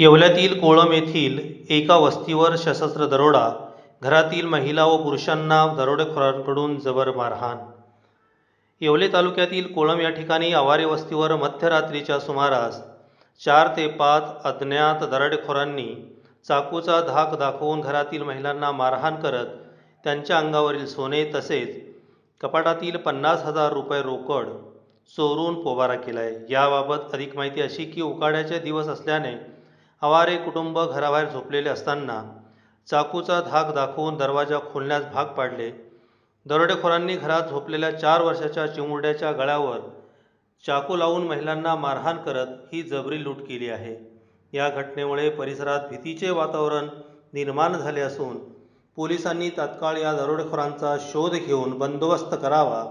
येवल्यातील कोळम येथील एका वस्तीवर सशस्त्र दरोडा घरातील महिला व पुरुषांना दरोडेखोरांकडून जबर मारहाण. येवले तालुक्यातील कोळम या ठिकाणी आवारे वस्तीवर मध्यरात्रीच्या सुमारास चार ते पाच अज्ञात दरोडेखोरांनी चाकूचा धाक दाखवून घरातील महिलांना मारहाण करत त्यांच्या अंगावरील सोने तसेच कपाटातील पन्नास हजार रुपये रोकड चोरून पोबारा केला आहे याबाबत अधिक माहिती अशी की उकाड्याचे दिवस असल्याने आवारे कुटुंब घराबाहेर झोपलेले असताना चाकूचा धाक दाखवून दरवाजा खोलण्यास भाग पाडले. दरोडेखोरांनी घरात झोपलेल्या चार वर्षाच्या चिमुरड्याच्या गळ्यावर चाकू लावून महिलांना मारहाण करत ही जबरी लूट केली आहे. या घटनेमुळे परिसरात भीतीचे वातावरण निर्माण झाले असून पोलिसांनी तात्काळ या दरोडेखोरांचा शोध घेऊन बंदोबस्त करावा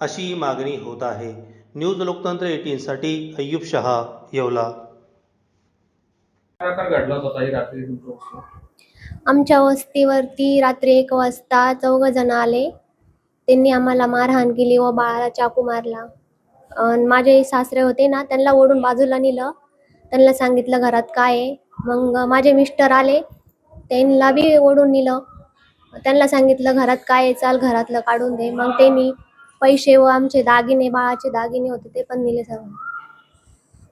अशी मागणी होत आहे. न्यूज लोकतंत्र एटीनसाठी अय्यूब शहा येवला. प्रकार घडला होता ही रात्री तुमच्या आमच्या वस्तीवरती रात्री एक वाजता चौघ जण आले. त्यांनी आम्हाला मारहाण केली व बाळाला चाकू मारला. अन माझे सासरे होते ना त्यांना ओढून बाजूला नेलं. त्यांना सांगितलं घरात काय आहे? मग माझे मिस्टर आले. त्यांना बी ओढून नेलं. त्यांना सांगितलं घरात काय आहे? चाल घरातलं काढून दे. मग त्यांनी पैसे व आमचे दागिने बाळाचे दागिने होते ते पण दिले सर्व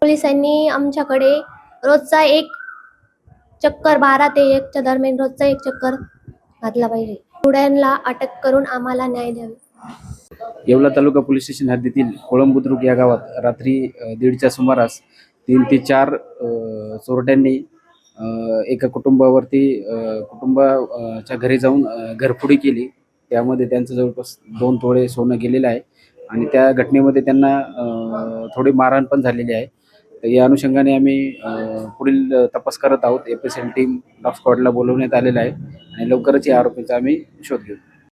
पोलिसांनी आमच्याकडे रोजचा एक चक्कर बारा ते एकच्या दरम्यान रोजचा एक चक्कर घातला पाहिजे. पुढ्यांना अटक करून आम्हाला न्याय द्यावी. येवला तालुका पोलीस स्टेशन हद्दीतील कोळंबुद्रुक या गावात रात्री दीडच्या सुमारास तीन ते चार चोरट्यांनी एका कुटुंबावरती कुटुंबाच्या घरी जाऊन घरफुडी घरफोडी केली. त्यामध्ये त्यांचं जवळपास दोन तोळे सोनं गेलेलं आहे आणि त्या घटनेमध्ये त्यांना थोडी मारहाण पण झालेली आहे. या अनुषंगाने आम्ही अ, पुढील तपास करत आहोत. एफ एल टीम डॉग स्क्वॉडला बोलवण्यात आलेलं आहे. आणि लवकरच या आरोपीचा आम्ही शोध घेऊ.